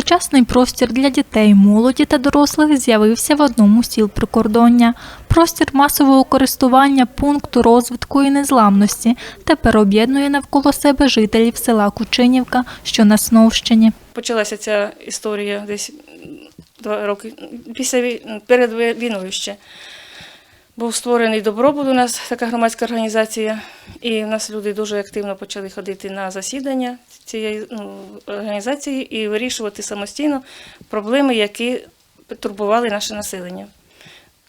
Сучасний простір для дітей, молоді та дорослих з'явився в одному з сіл прикордоння. Простір масового користування пункту розвитку і незламності тепер об'єднує навколо себе жителів села Кучинівка, що на Сновщині. Почалася ця історія десь два роки після перед війною ще. Був створений добробут у нас така громадська організація, і в нас люди дуже активно почали ходити на засідання цієї ну, організації і вирішувати самостійно проблеми, які турбували наше населення.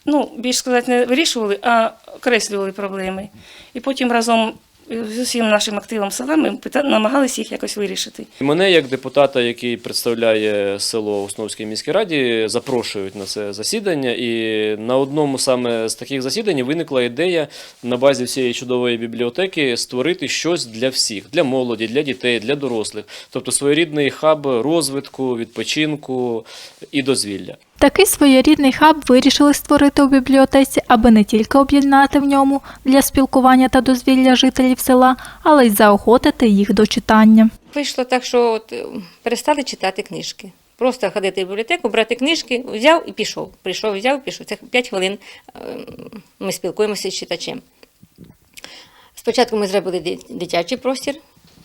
Ну, більш сказати, не вирішували, а окреслювали проблеми. І потім разом з усім нашим активом села ми намагалися їх якось вирішити. Мене, як депутата, який представляє село Основській міській раді, запрошують на це засідання. І на одному саме з таких засідань виникла ідея на базі всієї чудової бібліотеки створити щось для всіх, для молоді, для дітей, для дорослих, тобто своєрідний хаб розвитку, відпочинку і дозвілля. Такий своєрідний хаб вирішили створити у бібліотеці, аби не тільки об'єднати в ньому для спілкування та дозвілля жителів села, але й заохотити їх до читання. Вийшло так, що от, е, перестали читати книжки. Просто ходити в бібліотеку, брати книжки, взяв і пішов. Прийшов, взяв, пішов. Це 5 хвилин е, ми спілкуємося з читачем. Спочатку ми зробили дитячий простір,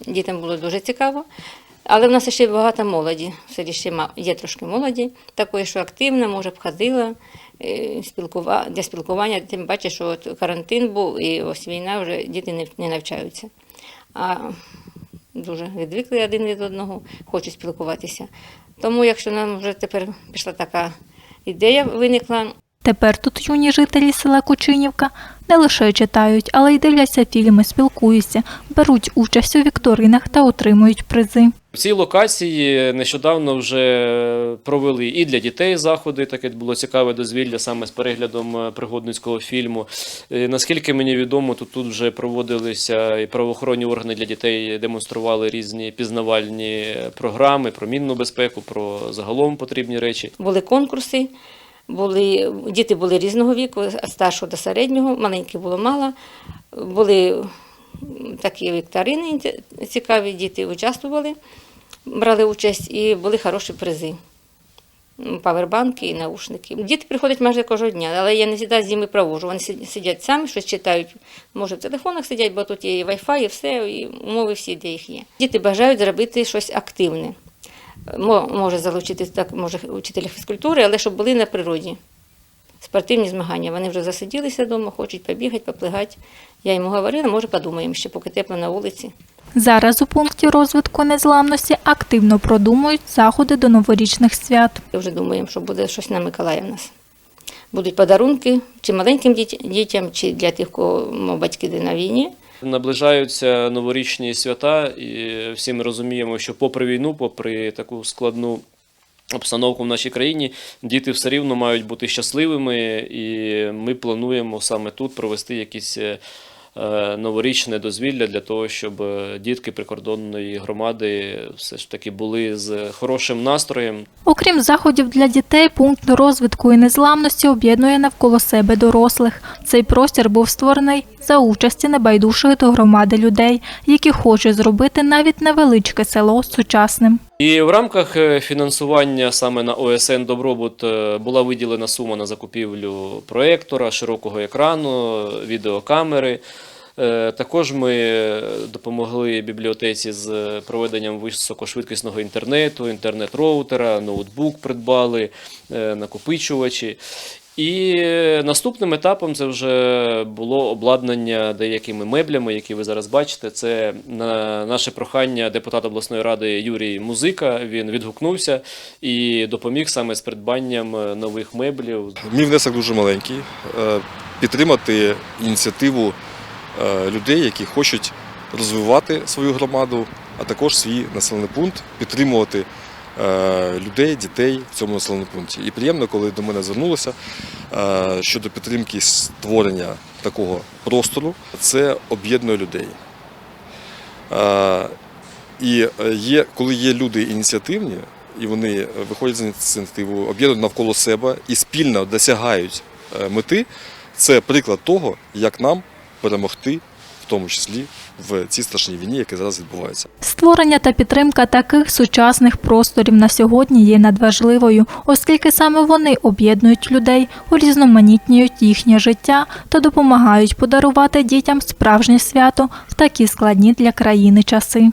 дітям було дуже цікаво. Але в нас ще багато молоді. В селі ще є трошки молоді, такої, що активна, може б ходила е, спілкува- для спілкування. Тим паче, що от карантин був і ось війна, вже діти не навчаються. А дуже відвикли один від одного, хочуть спілкуватися. Тому, якщо нам вже тепер пішла така ідея, виникла, Тепер тут юні жителі села Кучинівка не лише читають, але й дивляться фільми, спілкуються, беруть участь у вікторинах та отримують призи. В цій локації нещодавно вже провели і для дітей заходи. Таке було цікаве дозвілля саме з переглядом е, пригодницького фільму. Е, Наскільки мені відомо, то тут вже проводилися і правоохоронні органи для дітей демонстрували різні пізнавальні програми про мінну безпеку, про загалом потрібні речі. були конкурси, були, діти були різного віку, старшого до середнього, маленьких було мало. Були такі вікторини цікаві, діти участвували, брали участь і були хороші призи. Павербанки і наушники. Діти приходять майже кожного дня, але я не завжди з ними проводжу. Вони сидять самі, щось читають. Може, в телефонах сидять, бо тут є і Wi-Fi, і все, і умови всі, де їх є. Діти бажають зробити щось активне. Мо- Може залучити так, може вчителі фізкультури, але щоб були на природі. Спортивні змагання. Вони вже засиділися вдома, хочуть побігати, поплигати. Я йому говорила, може подумаємо ще, поки тепло на вулиці. Зараз у пункті розвитку незламності активно продумують заходи до новорічних свят. І вже думаємо, що буде щось на Миколая в нас. Будуть подарунки чи маленьким дітям, чи для тих, кого батьки де на війні. Наближаються новорічні свята, і всі ми розуміємо, що попри війну, попри таку складну обстановку в нашій країні, діти все рівно мають бути щасливими, і ми плануємо саме тут провести якісь. Е, Новорічне дозвілля для того, щоб е, дітки прикордонної громади все ж таки були з хорошим настроєм, Окрім заходів для дітей, пункт розвитку і незламності об'єднує навколо себе дорослих. Цей простір був створений за участі небайдужих до громади людей, які хочуть зробити навіть невеличке село сучасним. І в рамках е, фінансування саме на ОСН Добробут е, була виділена сума на закупівлю проєктора, широкого екрану, відеокамери. Е, Також ми допомогли бібліотеці з проведенням високошвидкісного інтернету, інтернет-роутера, ноутбук придбали, накопичувачі. І е, наступним етапом це вже було обладнання деякими меблями, які ви зараз бачите. Це на наше прохання депутат обласної ради Юрій Музика. Він відгукнувся і допоміг саме з придбанням е, нових меблів. Мій внесок дуже маленький. Е, Підтримати ініціативу людей, які хочуть розвивати свою громаду, а також свій населений пункт, підтримувати людей, дітей в цьому населеному пункті. І приємно, коли до мене звернулося е, щодо підтримки створення такого простору, це об'єднує людей. Е, І е, є, коли є люди ініціативні, і вони виходять з ініціативу, об'єднують навколо себе і спільно досягають е, мети, це приклад того, як нам перемогти тому числі в цій страшній війні, яка зараз відбувається. Створення та підтримка таких сучасних просторів на сьогодні є надважливою, оскільки саме вони об'єднують людей, урізноманітнюють їхнє життя та допомагають подарувати дітям справжнє свято в такі складні для країни часи.